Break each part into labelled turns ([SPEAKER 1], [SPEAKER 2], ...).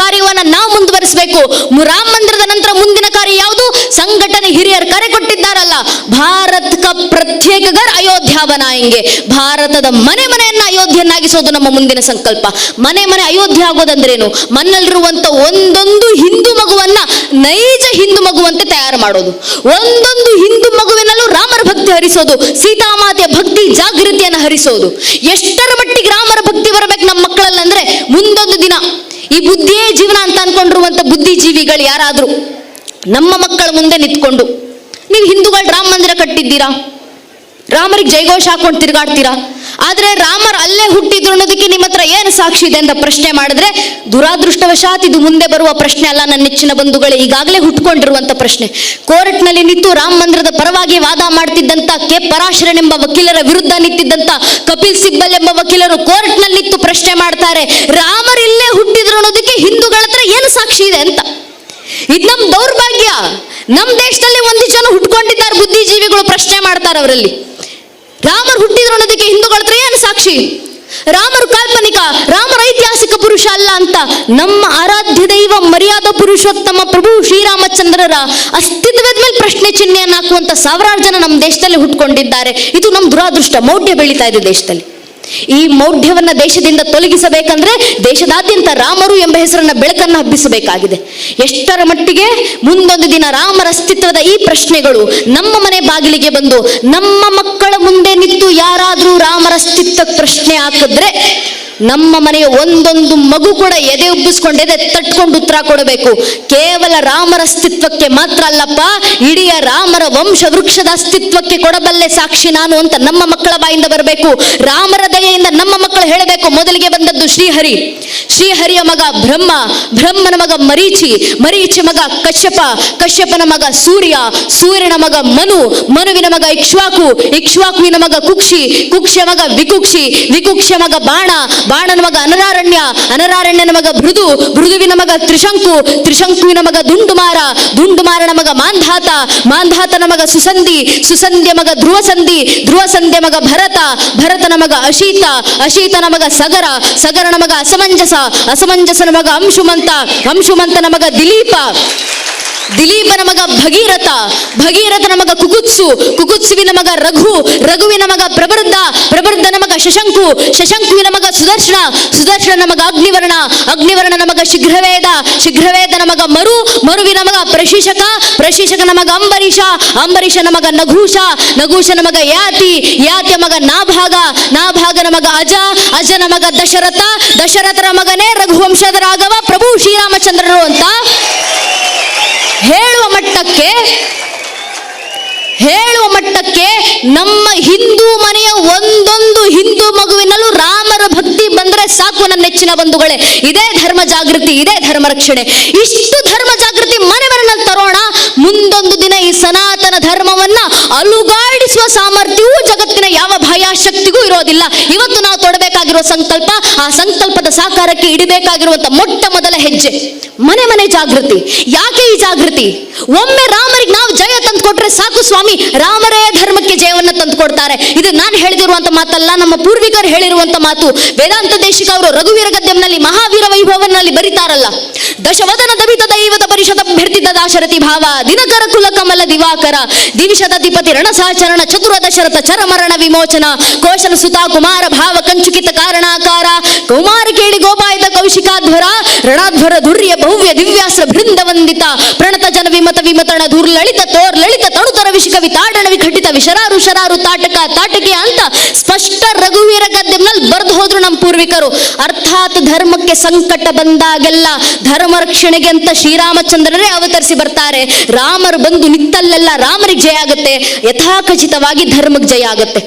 [SPEAKER 1] ಕಾರ್ಯವನ್ನ ನಾವು ಮುಂದುವರಿಸಬೇಕು. ರಾಮ ಮಂದಿರದ ನಂತರ ಮುಂದಿನ ಕಾರ್ಯ ಯಾವುದು? ಸಂಘಟನೆ ಹಿರಿಯರು ಕರೆ ಕೊಟ್ಟಿದ್ದಾರಲ್ಲ, ಭಾರತ ಕ ಪ್ರತ್ಯೇಕ ಗರ್ ಅಯೋಧ್ಯ ಬನಾಯಂಗೆ ಭಾರತದ ಮನೆ ಮನೆಯನ್ನ ಅಯೋಧ್ಯೆಯನ್ನಾಗಿಸೋದು ನಮ್ಮ ಮುಂದಿನ ಸಂಕಲ್ಪ. ಮನೆ ಮನೆ ಅಯೋಧ್ಯೆ ಆಗೋದಂದ್ರೇನು? ಮನಲ್ಲಿರುವಂತ ಒಂದೊಂದು ಹಿಂದೂ ಮಗುವನ್ನ ನೈಜ ಹಿಂದೂ ಮಗುವಂತೆ ತಯಾರು ಮಾಡೋದು. ಒಂದೊಂದು ಹಿಂದೂ ಮಗುವಿನಲ್ಲೂ ರಾಮರ ಭಕ್ತಿ ಹರಿಸೋದು ಸೀತಾಮಾತೆಯ ಭಕ್ತಿ ಜಾಗೃತಿಯನ್ನು ಹರಿಸೋದು. ಎಷ್ಟರ ಮಟ್ಟಿಗೆ ರಾಮರ ಭಕ್ತಿ ಬರಬೇಕು ನಮ್ಮ ಮಕ್ಕಳಲ್ಲಂದ್ರೆ ಮುಂದೊಂದು ದಿನ. ಈ ಬುದ್ಧಿಯೇ ಜೀವನ ಅಂತ ಅನ್ಕೊಂಡಿರುವಂತ ಬುದ್ಧಿಜೀವಿಗಳು ಯಾರಾದ್ರೂ, ನಮ್ಮ ಮಕ್ಕಳ ಮುಂದೆ ನಿಂತ್ಕೊಂಡು, ನೀವು ಹಿಂದೂಗಳು ರಾಮ ಮಂದಿರ ಕಟ್ಟಿದ್ದೀರಾ? ರಾಮರಿಗೆ ಜೈಘೋಷ ಹಾಕೊಂಡು ತಿರುಗಾಡ್ತೀರಾ? ಆದ್ರೆ ರಾಮರ್ ಅಲ್ಲೇ ಹುಟ್ಟಿದ್ರು ಅನ್ನೋದಕ್ಕೆ ನಿಮ್ಮ ಹತ್ರ ಏನು ಸಾಕ್ಷಿ ಇದೆ ಅಂತ ಪ್ರಶ್ನೆ ಮಾಡಿದ್ರೆ, ದುರಾದೃಷ್ಟವಶಾತ್ ಇದು ಮುಂದೆ ಬರುವ ಪ್ರಶ್ನೆ ಅಲ್ಲ, ನನ್ನ ನೆಚ್ಚಿನ ಬಂಧುಗಳೇ, ಈಗಾಗಲೇ ಹುಟ್ಕೊಂಡಿರುವಂತ ಪ್ರಶ್ನೆ. ಕೋರ್ಟ್ನಲ್ಲಿ ನಿಂತು ರಾಮ ಮಂದಿರದ ಪರವಾಗಿ ವಾದ ಮಾಡ್ತಿದ್ದಂತ ಕೆ ಪರಾಶರನ್ ಎಂಬ ವಕೀಲರ ವಿರುದ್ಧ ನಿಂತಿದ್ದಂತ ಕಪಿಲ್ ಸಿಬ್ಬಲ್ ಎಂಬ ವಕೀಲರು ಕೋರ್ಟ್ನಲ್ಲಿ ನಿಂತು ಪ್ರಶ್ನೆ ಮಾಡ್ತಾರೆ, ರಾಮರ್ ಇಲ್ಲೇ ಹುಟ್ಟಿದ್ರು ಅನ್ನೋದಕ್ಕೆ ಹಿಂದೂಗಳ ಹತ್ರ ಏನು ಸಾಕ್ಷಿ ಇದೆ ಅಂತ. ಇದು ನಮ್ ದೌರ್ಭಾಗ್ಯ. ನಮ್ ದೇಶದಲ್ಲಿ ಒಂದು ಜನ ಹುಟ್ಕೊಂಡಿದ್ದಾರೆ, ಬುದ್ಧಿಜೀವಿಗಳು ಪ್ರಶ್ನೆ ಮಾಡ್ತಾರೆ ಅವರಲ್ಲಿ. ರಾಮರ್ ಹುಟ್ಟಿದ್ರು ಅನ್ನೋದಕ್ಕೆ ಹಿಂದೂಗಳ ಹತ್ರ ಏನು ಸಾಕ್ಷಿ ರಾಮರು ಕಾಲ್ಪನಿಕ, ರಾಮರ ಐತಿಹಾಸಿಕ ಪುರುಷ ಅಲ್ಲ ಅಂತ. ನಮ್ಮ ಆರಾಧ್ಯ ದೈವ ಮರ್ಯಾದ ಪುರುಷೋತ್ತಮ ಪ್ರಭು ಶ್ರೀರಾಮಚಂದ್ರರ ಅಸ್ತಿತ್ವದ ಮೇಲೆ ಪ್ರಶ್ನೆ ಚಿಹ್ನೆಯನ್ನು ಹಾಕುವಂತ ಸಾವಿರಾರು ಜನ ನಮ್ಮ ದೇಶದಲ್ಲಿ ಹುಟ್ಕೊಂಡಿದ್ದಾರೆ. ಇದು ನಮ್ಮ ದುರಾದೃಷ್ಟ, ಮೌಢ್ಯ ಬೆಳೀತಾ ಇದೆ ದೇಶದಲ್ಲಿ. ಈ ಮೌಢ್ಯವನ್ನ ದೇಶದಿಂದ ತೊಲಗಿಸಬೇಕಂದ್ರೆ ದೇಶದಾದ್ಯಂತ ರಾಮರು ಎಂಬ ಹೆಸರನ್ನ ಬೆಳಕನ್ನು ಹಬ್ಬಿಸಬೇಕಾಗಿದೆ. ಎಷ್ಟರ ಮಟ್ಟಿಗೆ ಮುಂದೊಂದು ದಿನ ರಾಮರ ಅಸ್ತಿತ್ವದ ಈ ಪ್ರಶ್ನೆಗಳು ನಮ್ಮ ಮನೆ ಬಾಗಿಲಿಗೆ ಬಂದು ನಮ್ಮ ಮಕ್ಕಳ ಮುಂದೆ ನಿಂತು ಯಾರಾದರೂ ರಾಮರ ಅಸ್ತಿತ್ವ ಪ್ರಶ್ನೆ ಹಾಕಿದ್ರೆ ನಮ್ಮ ಮನೆಯ ಒಂದೊಂದು ಮಗು ಕೂಡ ಎದೆ ಉಬ್ಬಿಸ್ಕೊಂಡೆದೆ ತಟ್ಕೊಂಡು ಉತ್ತರ ಕೊಡಬೇಕು. ಕೇವಲ ರಾಮರ ಅಸ್ತಿತ್ವಕ್ಕೆ ಮಾತ್ರ ಅಲ್ಲಪ್ಪ, ಇಡೀ ರಾಮರ ವಂಶ ವೃಕ್ಷದ ಅಸ್ತಿತ್ವಕ್ಕೆ ಕೊಡಬಲ್ಲೆ ಸಾಕ್ಷಿ ನಾನು ಅಂತ ನಮ್ಮ ಮಕ್ಕಳ ಬಾಯಿಂದ ಬರಬೇಕು. ರಾಮರ ದಯೆಯಿಂದ ನಮ್ಮ ಮಕ್ಕಳು ಹೇಳಬೇಕು, ಮೊದಲಿಗೆ ಬಂದದ್ದು ಶ್ರೀಹರಿ. ಶ್ರೀಹರಿಯ ಮಗ ಬ್ರಹ್ಮ, ಬ್ರಹ್ಮನ ಮಗ ಮರೀಚಿ ಮರೀಚಿ ಮಗ ಕಶ್ಯಪ, ಕಶ್ಯಪನ ಮಗ ಸೂರ್ಯ, ಸೂರ್ಯನ ಮಗ ಮನು, ಮನುವಿನ ಮಗ ಇಕ್ಷ್ವಾಕು, ಇಕ್ಷ್ವಾಕುವಿನ ಮಗ ಕುಕ್ಷಿ ಕುಕ್ಷ ಮಗ ವಿಕುಕ್ಷಿ ವಿಕುಕ್ಷ ಮಗ ಬಾಣ ಬಾಣನ ಮಗ ಅನರಾರಣ್ಯ, ಅನರಾರಣ್ಯನ ಮಗ ಮೃದು ಮೃದುವಿನ ಮಗ ತ್ರಿಶಂಕು, ತ್ರಿಶಂಕುವಿನ ಮಗ ದುಂಡುಮಾರ, ದುಂಡುಮಾರನ ಮಗ ಮಾಂಧಾತ, ಮಾಂಧಾತನ ಮಗ ಸುಸಂಧಿ, ಸುಸಂಧ್ಯ ಮಗ ಧ್ರುವಸಂಧಿ, ಧ್ರುವಸಂಧ್ಯ ಮಗ ಭರತ, ಭರತನ ಮಗ ಅಶೀತ, ಅಶೀತನ ಮಗ ಸಗರ, ಸಗರನ ಮಗ ಅಸಮಂಜಸ, ಅಸಮಂಜಸನ ಮಗ ಅಂಶುಮಂತ, ಅಂಶುಮಂತನ ಮಗ ದಿಲೀಪ, ದಿಲೀಪನ ಮಗ ಭಗೀರಥ, ಭಗೀರಥನ ಮಗ ಕುಕುತ್ಸು, ಕುಕುತ್ಸುವಿನ ಮಗ ರಘು, ರಘುವಿನ ಮಗ ಪ್ರಬೃದ್ಧ ಪ್ರಬೃದ್ಧನ ಶಶಂಕು, ಶಶಂಕುವಿನ ಮಗ ಸುದರ್ಶನ ಸುದರ್ಶನ ನಮಗ ಅಗ್ನಿವರ್ಣ ಅಗ್ನಿವರ್ಣ ನಮಗ ಶೀಘ್ರವೇದ ಶೀಘ್ರವೇದ ನಮಗ ಮರು, ಮರುವಿನ ಮಗ ಪ್ರಶಿಷಕ ಪ್ರಶೀಷಕ ನಮಗ ಅಂಬರೀಷ ಅಂಬರೀಷ ನಮಗ ನಘೂಷ ನಘೂಷ ನಮಗ ಯಾತಿ, ಯಾತಿಯ ಮಗ ನಾಭಾಗ ನಾಭಾಗ ನಮಗ ಅಜ ಅಜ ನಮಗ ದಶರಥ, ದಶರಥನ ಮಗನೇ ರಘುವಂಶದ ರಾಘವ, ಪ್ರಭು ಶ್ರೀರಾಮಚಂದ್ರರು ಅಂತ ಹೇಳುವ ಮಟ್ಟಕ್ಕೆ ಹೇಳುವ ಮಟ್ಟಕ್ಕೆ ನಮ್ಮ ಹಿಂದೂ ಮನೆಯ ಒಂದೊಂದು ಹಿಂದೂ ಮಗುವಿನಲ್ಲೂ ರಾಮರ ಭಕ್ತಿ ಬಂದ್ರೆ ಸಾಕು ನನ್ನ ನೆಚ್ಚಿನ ಬಂಧುಗಳೇ. ಇದೇ ಧರ್ಮ ಜಾಗೃತಿ, ಇದೇ ಧರ್ಮ ರಕ್ಷಣೆ. ಇಷ್ಟು ಧರ್ಮ ಜಾಗೃತಿ ಮನೆ ಮನೆಯಲ್ಲಿ ತರೋಣ. ಮುಂದೊಂದು ದಿನ ಈ ಸನಾತನ ಧರ್ಮವನ್ನ ಅಲುಗಾಡಿಸುವ ಸಾಮರ್ಥ್ಯವೂ ಜಗತ್ತಿನ ಯಾವ ಭಯಾಶಕ್ತಿಗೂ ಇರೋದಿಲ್ಲ. ಇವತ್ತು ನಾವು ತೊಡಬೇಕಾಗಿರುವ ಸಂಕಲ್ಪ, ಆ ಸಂಕಲ್ಪದ ಸಾಕಾರಕ್ಕೆ ಇಡಬೇಕಾಗಿರುವಂತ ಮೊಟ್ಟ ಮೊದಲ ಹೆಜ್ಜೆ. ಮನೆ ಮನೆ ಜಾಗೃತಿ. ಯಾಕೆ ಈ ಜಾಗೃತಿ? ಒಮ್ಮೆ ರಾಮರಿಗೆ ನಾವು ತಂದು ಕೊಟ್ರೆ ಸಾಕು ಸ್ವಾಮಿ. ರಾಮರೇ ಧರ್ಮಕ್ಕೆ ಜಯವನ್ನ ತಂದು ಕೊಡ್ತಾರೆ ಇದು ನಾನು ಹೇಳಿದಿರುವಂತ ಮಾತಲ್ಲ, ನಮ್ಮ ಪೂರ್ವಿಕರು ಹೇಳಿರುವಂತ ಮಾತು. ವೇದಾಂತ ದೇಶಿಕ ಅವರು ರಘುವೀರ ಗದ್ಯಂನಲ್ಲಿ ಮಹಾವೀರ ವೈಭವನಲ್ಲಿ ಬರೀತಾರಲ್ಲ. ದಶವದನ ದಭಿತ ದೈವದ ಪರಿಷದ ಭೆರ್ತಿದ್ದ ದಾಶರಥಿ ಭಾವ, ದಿನಕರ ಕುಲ ಕಮಲ ದಿವಾಕರ ದಿವಿಷದಧಿಪತಿ ರಣಸಾಚರಣ ಚತುರದಶರಥ ಚರಮರಣ ವಿಮೋಚನ, ಕೋಶಲ ಸುತ ಕುಮಾರ ಭಾವ ಕಂಚುಕಿತ ಕಾರಣಾಕಾರ, ಕುಮಾರ ಕೇಳಿ ಗೋಪಾಯತ ಕೌಶಿಕಾಧ್ವರ, ರಣಾಧ್ವರ ದುರ್ಯ ಭವ್ಯ ದಿವ್ಯಾಸ್ತ್ರ ಬೃಂದ ವಂದಿತ, ಪ್ರಣತ ಜನ ವಿಮತ ವಿಮತಣ ದುರ್ಲಳಿತ ತೋರ್ ಲಳಿತ ತಣುತರ ವಿಷಿಕ ವಿತಾಡಣ ವಿಘಟಿತ ವಿಶರಾರು ಶರಾರು ತಾಟಕ ತಾಟಕೆ ಅಂತ ಸ್ಪಷ್ಟ ರಘುವೀರ ಬರೆದು ಹೋದ್ರು ನಮ್ಮ ಪೂರ್ವಿಕರು. ಅರ್ಥಾತ್ ಧರ್ಮಕ್ಕೆ ಸಂಕಟ ಬಂದಾಗೆಲ್ಲ ಧರ್ಮ ರಕ್ಷಣೆಗೆ ಅಂತ ಶ್ರೀರಾಮಚಂದ್ರರೇ ಅವತರಿಸಿ ಬರ್ತಾರೆ. ರಾಮರು ಬಂದು ನಿತ್ತಲ್ಲೆಲ್ಲ ರಾಮರಿಗೆ ಜಯ ಆಗುತ್ತೆ. ಯಥಾಖಚಿತವಾಗಿ ಧರ್ಮಕ್ಕೆ ಜಯ ಆಗುತ್ತೆ.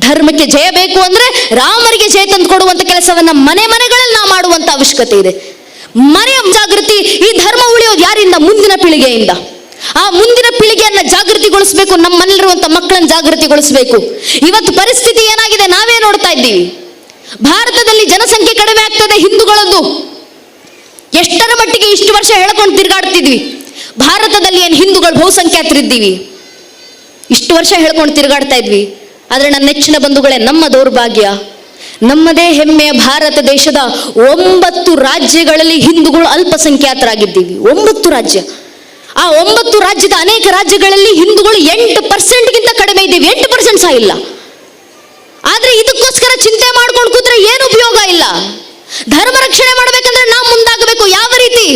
[SPEAKER 1] ಧರ್ಮಕ್ಕೆ ಜಯ ಬೇಕು ಅಂದ್ರೆ ರಾಮರಿಗೆ ಜಯ ತಂದು ಕೊಡುವಂತ ಕೆಲಸವನ್ನ ಮನೆ ಮನೆಗಳಲ್ಲಿ ನಾವು ಮಾಡುವಂತ ಅವಶ್ಯಕತೆ ಇದೆ. ಮನೆಯ ಜಾಗೃತಿ, ಈ ಧರ್ಮ ಉಳಿಯೋದು ಯಾರಿಂದ? ಮುಂದಿನ ಪೀಳಿಗೆಯಿಂದ. ಆ ಮುಂದಿನ ಪೀಳಿಗೆಯನ್ನ ಜಾಗೃತಿಗೊಳಿಸಬೇಕು ನಮ್ಮ ಮನೆಯಲ್ಲಿರುವಂತ ಮಕ್ಕಳನ್ನ ಜಾಗೃತಿಗೊಳಿಸಬೇಕು. ಇವತ್ತು ಪರಿಸ್ಥಿತಿ ಏನಾಗಿದೆ? ನಾವೇ ನೋಡ್ತಾ ಇದ್ದೀವಿ. ಭಾರತದಲ್ಲಿ ಜನಸಂಖ್ಯೆ ಕಡಿಮೆ ಆಗ್ತದೆ ಹಿಂದೂಗಳದ್ದು. ಎಷ್ಟರ ಮಟ್ಟಿಗೆ ಇಷ್ಟು ವರ್ಷ ಹೇಳ್ಕೊಂಡು ತಿರುಗಾಡ್ತಿದ್ವಿ? ಭಾರತದಲ್ಲಿ ಏನು ಹಿಂದೂಗಳು ಬಹುಸಂಖ್ಯಾತರಿದ್ದೀವಿ? ಇಷ್ಟು ವರ್ಷ ಹೇಳ್ಕೊಂಡು ತಿರುಗಾಡ್ತಾ ಇದ್ವಿ. ಆದರೆ ನನ್ನ ನೆಚ್ಚಿನ ಬಂಧುಗಳೇ ನಮ್ಮ ದೌರ್ಭಾಗ್ಯ. ನಮ್ಮದೇ ಹೆಮ್ಮೆಯ ಭಾರತ ದೇಶದ ಒಂಬತ್ತು ರಾಜ್ಯಗಳಲ್ಲಿ ಹಿಂದೂಗಳು ಅಲ್ಪಸಂಖ್ಯಾತರಾಗಿದ್ದೀವಿ. ಒಂಬತ್ತು ರಾಜ್ಯ. ಆ ಒಂಬತ್ತು ರಾಜ್ಯದ ಅನೇಕ ರಾಜ್ಯಗಳಲ್ಲಿ ಹಿಂದೂಗಳು ಎಂಟು ಪರ್ಸೆಂಟ್ಗಿಂತ ಕಡಿಮೆ ಇದ್ದೀವಿ. ಎಂಟು ಪರ್ಸೆಂಟ್ ಸಹ ಇಲ್ಲ. ಆದ್ರೆ ಇದಕ್ಕೋಸ್ಕರ ಚಿಂತೆ ಮಾಡ್ಕೊಂಡು ಕೂತ್ರೆ ಏನು ಉಪಯೋಗ ಇಲ್ಲ? ಧರ್ಮ ರಕ್ಷಣೆ ಮಾಡ್ಬೇಕಂದ್ರೆ ನಾವು ಮುಂದಾಗಬೇಕು. ಯಾವ ರೀತಿ?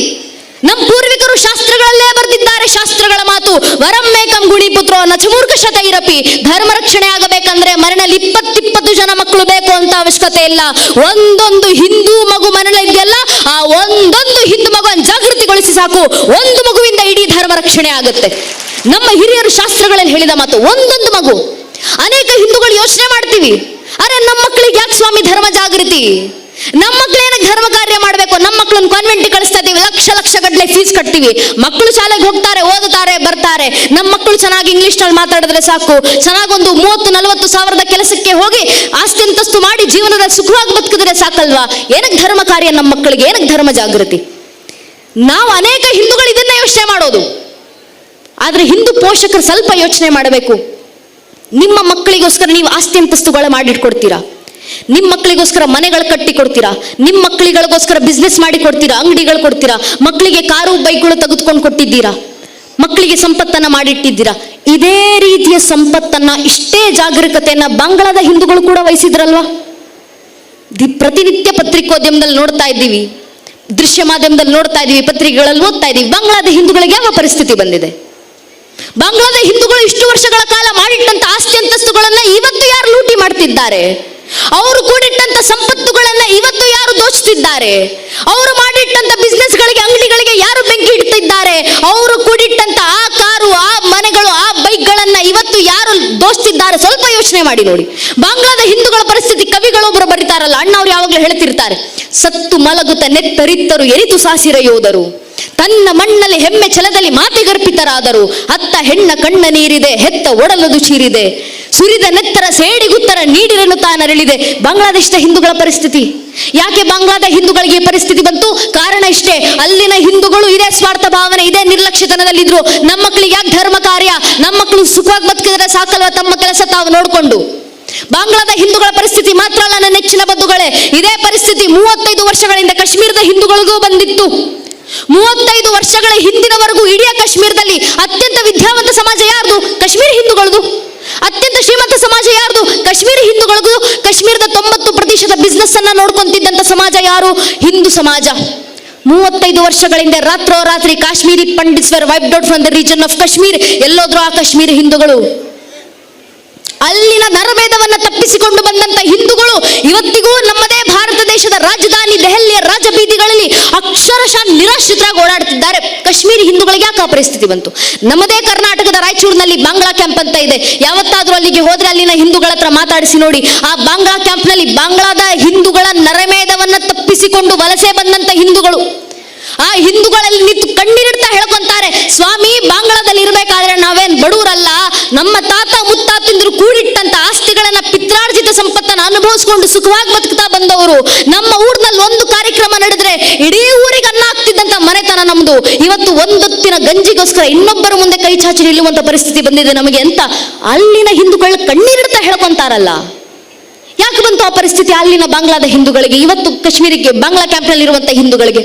[SPEAKER 1] ನಮ್ಮ ಪೂರ್ವಿಕರು ಶಾಸ್ತ್ರಗಳಲ್ಲೇ ಬರೆದಿದ್ದಾರೆ ಶಾಸ್ತ್ರಗಳ ಮಾತು. ವರಮ್ಮೇಕಂ ಗುಣಿ ಪುತ್ರೋ ನಚಮೂರ್ಖ ಶತೈರಪಿ ಧರ್ಮ ರಕ್ಷಣೆ ಆಗಬೇಕಂದ್ರೆ ಮನೆಯಲ್ಲಿ ಇಪ್ಪತ್ತಿಪ್ಪತ್ತು ಜನ ಮಕ್ಕಳು ಬೇಕು ಅಂತ ಅವಶ್ಯಕತೆ ಇಲ್ಲ. ಒಂದೊಂದು ಹಿಂದೂ ಮಗು ಇದೆಯಲ್ಲ, ಆ ಒಂದೊಂದು ಹಿಂದೂ ಮಗುವನ್ನು ಜಾಗೃತಿಗೊಳಿಸಿ ಸಾಕು. ಒಂದು ಮಗುವಿಂದ ಇಡೀ ಧರ್ಮ ರಕ್ಷಣೆ ಆಗುತ್ತೆ. ನಮ್ಮ ಹಿರಿಯರು ಶಾಸ್ತ್ರಗಳಲ್ಲಿ ಹೇಳಿದ ಮಾತು, ಒಂದೊಂದು ಮಗು ಅನೇಕ ಹಿಂದೂಗಳು ಯೋಚನೆ ಮಾಡ್ತೀವಿ. ಅರೆ ನಮ್ಮ ಮಕ್ಕಳಿಗೆ ಯಾಕೆ ಸ್ವಾಮಿ ಧರ್ಮ ಜಾಗೃತಿ? ನಮ್ಮ ಮಕ್ಳು ಏನಕ್ಕೆ ಧರ್ಮ ಕಾರ್ಯ ಮಾಡಬೇಕು? ನಮ್ಮ ಮಕ್ಕಳನ್ನ ಕಾನ್ವೆಂಟ್ ಕಳಿಸ್ತಾ ಇದೀವಿ ಲಕ್ಷ ಲಕ್ಷ ಗಟ್ಟಲೆ ಫೀಸ್ ಕಟ್ತೀವಿ. ಮಕ್ಕಳು ಶಾಲೆಗೆ ಹೋಗ್ತಾರೆ, ಓದುತ್ತಾರೆ, ಬರ್ತಾರೆ. ನಮ್ಮ ಮಕ್ಕಳು ಚೆನ್ನಾಗಿ ಇಂಗ್ಲಿಷ್ನಲ್ಲಿ ಮಾತಾಡಿದ್ರೆ ಸಾಕು. ಚೆನ್ನಾಗೊಂದು ಮೂವತ್ತು, ನಲವತ್ತು ಸಾವಿರದ ಕೆಲಸಕ್ಕೆ ಹೋಗಿ ಆಸ್ತಿ ಅಂತಸ್ತು ಮಾಡಿ ಜೀವನದ ಸುಖವಾಗಿ ಬದುಕಿದ್ರೆ ಸಾಕಲ್ವಾ? ಏನಕ್ಕೆ ಧರ್ಮ ಕಾರ್ಯ ನಮ್ಮ ಮಕ್ಕಳಿಗೆ ಏನಕ್ಕೆ ಧರ್ಮ ಜಾಗೃತಿ? ನಾವು ಅನೇಕ ಹಿಂದೂಗಳು ಇದನ್ನ ಯೋಚನೆ ಮಾಡೋದು. ಆದ್ರೆ ಹಿಂದೂ ಪೋಷಕರು ಸ್ವಲ್ಪ ಯೋಚನೆ ಮಾಡಬೇಕು. ನಿಮ್ಮ ಮಕ್ಕಳಿಗೋಸ್ಕರ ನೀವು ಆಸ್ತಿ ಅಂತಸ್ತುಗಳ ಮಾಡಿಟ್ಕೊಡ್ತೀರಾ? ನಿಮ್ಮ ಮಕ್ಕಳಿಗೋಸ್ಕರ ಮನೆಗಳು ಕಟ್ಟಿ ಕೊಡ್ತೀರಾ ನಿಮ್ಮ ಮಕ್ಕಳಿಗಳಿಗೋಸ್ಕರ ಬಿಸ್ನೆಸ್ ಮಾಡಿ ಕೊಡ್ತೀರಾ ಅಂಗಡಿಗಳು ಕೊಡ್ತೀರಾ? ಮಕ್ಕಳಿಗೆ ಕಾರು, ಬೈಕ್ಗಳು ತೆಗೆದುಕೊಂಡು ಕೊಟ್ಟಿದ್ದೀರಾ? ಮಕ್ಕಳಿಗೆ ಸಂಪತ್ತನ್ನ ಮಾಡಿಟ್ಟಿದ್ದೀರಾ? ಇದೇ ರೀತಿಯ ಸಂಪತ್ತನ್ನ, ಇಷ್ಟೇ ಜಾಗರೂಕತೆಯನ್ನ ಬಾಂಗ್ಲಾದ ಹಿಂದೂಗಳು ಕೂಡ ವಹಿಸಿದ್ರಲ್ವಾ? ದಿ ಪ್ರತಿನಿತ್ಯ ಪತ್ರಿಕೋದ್ಯಮದಲ್ಲಿ ನೋಡ್ತಾ ಇದ್ದೀವಿ. ದೃಶ್ಯ ಮಾಧ್ಯಮದಲ್ಲಿ ನೋಡ್ತಾ ಇದ್ದೀವಿ, ಪತ್ರಿಕೆಗಳಲ್ಲಿ ಓದ್ತಾ ಇದ್ದೀವಿ. ಬಾಂಗ್ಲಾದ ಹಿಂದೂಗಳಿಗೆ ಯಾವ ಪರಿಸ್ಥಿತಿ ಬಂದಿದೆ? ಬಾಂಗ್ಲಾದ ಹಿಂದೂಗಳು ಇಷ್ಟು ವರ್ಷಗಳ ಕಾಲ ಮಾಡಿಟ್ಟಂತ ಆಸ್ತಿ ಅಂತಸ್ತುಗಳನ್ನ ಇವತ್ತು ಯಾರು ಲೂಟಿ ಮಾಡ್ತಿದ್ದಾರೆ? ಅವರು ಕೂಡಿಟ್ಟಂತ ಸಂಪತ್ತುಗಳನ್ನ ಇವತ್ತು ಯಾರು ದೋಚುತ್ತಿದ್ದಾರೆ? ಅವರು ಮಾಡಿಟ್ಟಂತ ಬಿಸ್ನೆಸ್ಗಳಿಗೆ ಅಂಗಡಿಗಳಿಗೆ ಯಾರು ಬೆಂಕಿ ಇಡ್ತಿದ್ದಾರೆ? ಅವರು ಕೂಡಿಟ್ಟಂತ ಆ ಕಾರು, ಆ ಮನೆಗಳು, ಆ ಬೈಕ್ಗಳನ್ನ ಇವತ್ತು ಯಾರು ದೋಚ್ತಿದ್ದಾರೆ ಸ್ವಲ್ಪ ಯೋಚನೆ ಮಾಡಿ ನೋಡಿ. ಬಾಂಗ್ಲಾದ ಹಿಂದೂಗಳ ಪರಿಸ್ಥಿತಿ ಕವಿಗಳೊಬ್ಬರು ಬರೀತಾರಲ್ಲ ಅಣ್ಣ ಅವ್ರು ಯಾವಾಗಲೂ ಹೇಳ್ತಿರ್ತಾರೆ, ಸತ್ತು ಮಲಗುತ್ತ ನೆತ್ತರಿತ್ತರು, ಎರಿತು ಸಾಸಿರ ಯೋಧರು ತನ್ನ ಮಣ್ಣಲ್ಲಿ ಹೆಮ್ಮೆ ಛಲದಲ್ಲಿ ಮಾತಿಗರ್ಪಿತರಾದರು ಅತ್ತ ಹೆಣ್ಣ ಕಣ್ಣ ನೀರಿದೆ, ಹೆತ್ತ ಒಡಲದು ಚೀರಿದೆ. ಸುರಿದ ನೆತ್ತರ ಸೇಡಿಗುತ್ತರ ನೀಡಿರಲು ತಾನರಳಿದೆ. ಬಾಂಗ್ಲಾದೇಶದ ಹಿಂದೂಗಳ ಪರಿಸ್ಥಿತಿ? ಯಾಕೆ ಬಾಂಗ್ಲಾದ ಹಿಂದೂಗಳಿಗೆ ಪರಿಸ್ಥಿತಿ ಬಂತು? ಕಾರಣ ಇಷ್ಟೇ, ಅಲ್ಲಿನ ಹಿಂದೂಗಳು ಇದೇ ಸ್ವಾರ್ಥ ಭಾವನೆ, ಇದೇ ನಿರ್ಲಕ್ಷ್ಯತನದಲ್ಲಿದ್ರು. ನಮ್ಮ ಮಕ್ಕಳಿಗೆ ಯಾಕೆ ಧರ್ಮ ಕಾರ್ಯ? ನಮ್ಮ ಮಕ್ಕಳು ಸುಖವಾಗಿ ಬದುಕಿದ್ರೆ ಸಾಕಲ್ವ? ತಮ್ಮ ಕೆಲಸ ತಾವು ನೋಡಿಕೊಂಡು. ಬಾಂಗ್ಲಾದ ಹಿಂದೂಗಳ ಪರಿಸ್ಥಿತಿ ಮಾತ್ರ ಅಲ್ಲ, ನನ್ನ ನೆಚ್ಚಿನ ಬಂಧುಗಳೇ. ಇದೇ ಪರಿಸ್ಥಿತಿ ಮೂವತ್ತೈದು ವರ್ಷಗಳಿಂದ ಕಾಶ್ಮೀರದ ಹಿಂದೂಗಳಿಗೂ ಬಂದಿತ್ತು. ಮೂವತ್ತೈದು ವರ್ಷಗಳ ಹಿಂದಿನವರೆಗೂ ಇಡೀ ಕಾಶ್ಮೀರದಲ್ಲಿ ಅತ್ಯಂತ ವಿದ್ಯಾವಂತ ಸಮಾಜ ಯಾರ್ದು? ಕಾಶ್ಮೀರಿ ಹಿಂದೂಗಳದು. ಅತ್ಯಂತ ಶ್ರೀಮಂತ ಸಮಾಜ ಯಾರ್ದು? ಕಾಶ್ಮೀರಿ ಹಿಂದೂಗಳಿಗೂ ಕಾಶ್ಮೀರದ ತೊಂಬತ್ತು ಪ್ರತಿಶತ ಬಿಸ್ನೆಸ್ ಅನ್ನ ನೋಡ್ಕೊಂತಿದ್ದಂತ ಸಮಾಜ ಯಾರು? ಹಿಂದೂ ಸಮಾಜ. ಮೂವತ್ತೈದು ವರ್ಷಗಳಿಂದ ರಾತ್ರೋರಾತ್ರಿ Kashmiri Pandits were wiped out from the region of Kashmir. ಎಲ್ಲೋದ್ರು ಆ ಕಾಶ್ಮೀರಿ ಹಿಂದೂಗಳು. ಅಲ್ಲಿನ ನರಭೇದವನ್ನ ತಪ್ಪಿಸಿಕೊಂಡು ಬಂದಂತ ಹಿಂದೂಗಳು ಇವತ್ತಿಗೂ ನಮ್ಮದೇ ಭಾರತ ದೇಶದ ರಾಜಧಾನಿ ದೆಹಲಿಯ ರಾಜಬೀದಿಗಳಲ್ಲಿ ಅಕ್ಷರಶಃ ನಿರಾಶ್ರಿತರಾಗಿ ಓಡಾಡುತ್ತಿದ್ದಾರೆ. ಕಾಶ್ಮೀರಿ ಹಿಂದೂಗಳಿಗೆ ಯಾಕೆ ಆ ಪರಿಸ್ಥಿತಿ ಬಂತು? ನಮ್ಮದೇ ಕರ್ನಾಟಕದ ರಾಯಚೂರಿನಲ್ಲಿ ಬಾಂಗ್ಲಾ ಕ್ಯಾಂಪ್ ಅಂತ ಇದೆ. ಯಾವತ್ತಾದ್ರೂ ಅಲ್ಲಿಗೆ ಹೋದ್ರೆ ಅಲ್ಲಿನ ಹಿಂದೂಗಳ ಹತ್ರ ಮಾತಾಡಿಸಿ ನೋಡಿ. ಆ ಬಾಂಗ್ಲಾ ಕ್ಯಾಂಪ್ನಲ್ಲಿ ಬಾಂಗ್ಲಾದ ಹಿಂದೂಗಳ ನರಮೇಧವನ್ನ ತಪ್ಪಿಸಿಕೊಂಡು ವಲಸೆ ಬಂದಂತ ಹಿಂದೂಗಳು. ಆ ಹಿಂದೂಗಳಲ್ಲಿ ನಿಂತು ಕಣ್ಣೀರಿಡ್ತಾ ಹೇಳ್ಕೊಂತಾರೆ, ಸ್ವಾಮಿ, ಬಾಂಗ್ಲಾದಲ್ಲಿ ಇರಬೇಕಾದ್ರೆ ನಾವೇನ್ ಬಡವರಲ್ಲ ನಮ್ಮ ತಾತ ಮುತ್ತಾತಿಂದ್ರು ಕೂಡಿಟ್ಟಂತ ಆಸ್ತಿಗಳನ್ನ ಪಿತ್ರಾರ್ಜಿತ ಸಂಪತ್ತನ್ನ ಅನುಭವಿಸ್ಕೊಂಡು ಸುಖವಾಗಿ ಬದುಕ್ತಾ ಬಂದವರು. ನಮ್ಮ ಊರಿನಲ್ಲಿ ಒಂದು ಕಾರ್ಯಕ್ರಮ ನಡೆದ್ರೆ ಇಡೀ ಊರಿಗೆ ಅನ್ನ ಆಗ್ತಿದ್ದಂತ ಮನೆತನ ನಮ್ದು. ಇವತ್ತು ಒಂದೊತ್ತಿನ ಗಂಜಿಗೋಸ್ಕರ ಇನ್ನೊಬ್ಬರ ಮುಂದೆ ಕೈ ಚಾಚಿ ನಿಲ್ಲುವಂತ ಪರಿಸ್ಥಿತಿ ಬಂದಿದೆ ನಮಗೆ ಅಂತ ಅಲ್ಲಿನ ಹಿಂದೂಗಳು ಕಣ್ಣೀರಿಡ್ತಾ ಹೇಳ್ಕೊಂತಾರಲ್ಲ. ಯಾಕೆ ಬಂತು ಆ ಪರಿಸ್ಥಿತಿ ಅಲ್ಲಿನ ಬಾಂಗ್ಲಾದ ಹಿಂದೂಗಳಿಗೆ? ಇವತ್ತು ಕಾಶ್ಮೀರಿಗೆ, ಬಾಂಗ್ಲಾ ಕ್ಯಾಂಪ್ನಲ್ಲಿ ಇರುವಂತ ಹಿಂದೂಗಳಿಗೆ.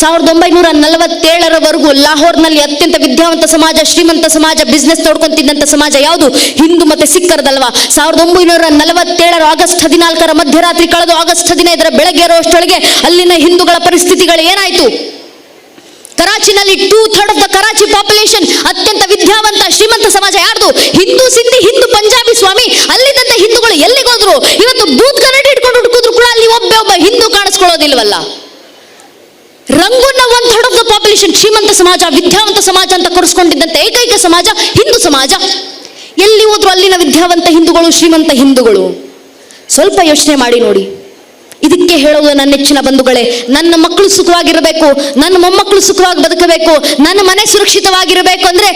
[SPEAKER 1] ಸಾವಿರದ ಒಂಬೈನೂರ ನಲವತ್ತೇಳರವರೆಗೂ ಲಾಹೋರ್ನಲ್ಲಿ ಅತ್ಯಂತ ವಿದ್ಯಾವಂತ ಸಮಾಜ, ಶ್ರೀಮಂತ ಸಮಾಜ ಬಿಸ್ನೆಸ್ ನೋಡ್ಕೊಂತಿದ್ದಂಥ ಸಮಾಜ ಯಾವುದು? ಹಿಂದೂ ಮತ್ತೆ ಸಿಕ್ಕರದಲ್ವಾ ಸಾವಿರದ ಒಂಬೈನೂರ ನಲವತ್ತೇಳರ ಆಗಸ್ಟ್ ಹದಿನಾಲ್ಕರ ಮಧ್ಯರಾತ್ರಿ ಕಳೆದು ಆಗಸ್ಟ್ ಹದಿನೈದರ ಬೆಳಗ್ಗೆ ಇರೋಷ್ಟೊಳಗೆ ಅಲ್ಲಿನ ಹಿಂದೂಗಳ ಪರಿಸ್ಥಿತಿಗಳು ಏನಾಯಿತು? ಕರಾಚಿನಲ್ಲಿ two third of the Karachi population ಅತ್ಯಂತ ವಿದ್ಯಾವಂತ, ಶ್ರೀಮಂತ ಸಮಾಜ ಯಾರ್ದು? ಹಿಂದೂ ಸಿಂಧಿ ಹಿಂದೂ ಪಂಜಾಬಿ ಸ್ವಾಮಿ. ಅಲ್ಲಿದ್ದಂಥ ಹಿಂದೂಗಳು ಎಲ್ಲಿಗೋದ್ರು? ಇವತ್ತು ಬೂತ್ ಕನ್ನಡಿ ಹಿಡ್ಕೊಂಡು ಹುಡುಕಿದ್ರು ಕೂಡ ಅಲ್ಲಿ ಒಬ್ಬ ಒಬ್ಬ ಹಿಂದೂ ಕಾಣಿಸ್ಕೊಳ್ಳೋದಿಲ್ವಲ್ಲ? ರಂಗೂನ್ನ one third of the population ಶ್ರೀಮಂತ ಸಮಾಜ, ವಿದ್ಯಾವಂತ ಸಮಾಜ ಅಂತ ಕರೆಸ್ಕೊಂಡಿದ್ದಂತೆ ಏಕೈಕ ಸಮಾಜ, ಹಿಂದೂ ಸಮಾಜ. ಎಲ್ಲಿ ಹೋದ್ರು ಅಲ್ಲಿನ ವಿದ್ಯಾವಂತ ಹಿಂದೂಗಳು, ಶ್ರೀಮಂತ ಹಿಂದೂಗಳು. ಸ್ವಲ್ಪ ಯೋಚನೆ ಮಾಡಿ ನೋಡಿ. ಇದಕ್ಕೆ ಹೇಳೋದು ನನ್ನ ನೆಚ್ಚಿನ ಬಂಧುಗಳೇ, ನನ್ನ ಮಕ್ಕಳು ಸುಖವಾಗಿರಬೇಕು, ನನ್ನ ಮೊಮ್ಮಕ್ಕಳು ಸುಖವಾಗಿ ಬದುಕಬೇಕು, ನನ್ನ ಮನೆ ಸುರಕ್ಷಿತವಾಗಿರಬೇಕು ಅಂದ್ರೆ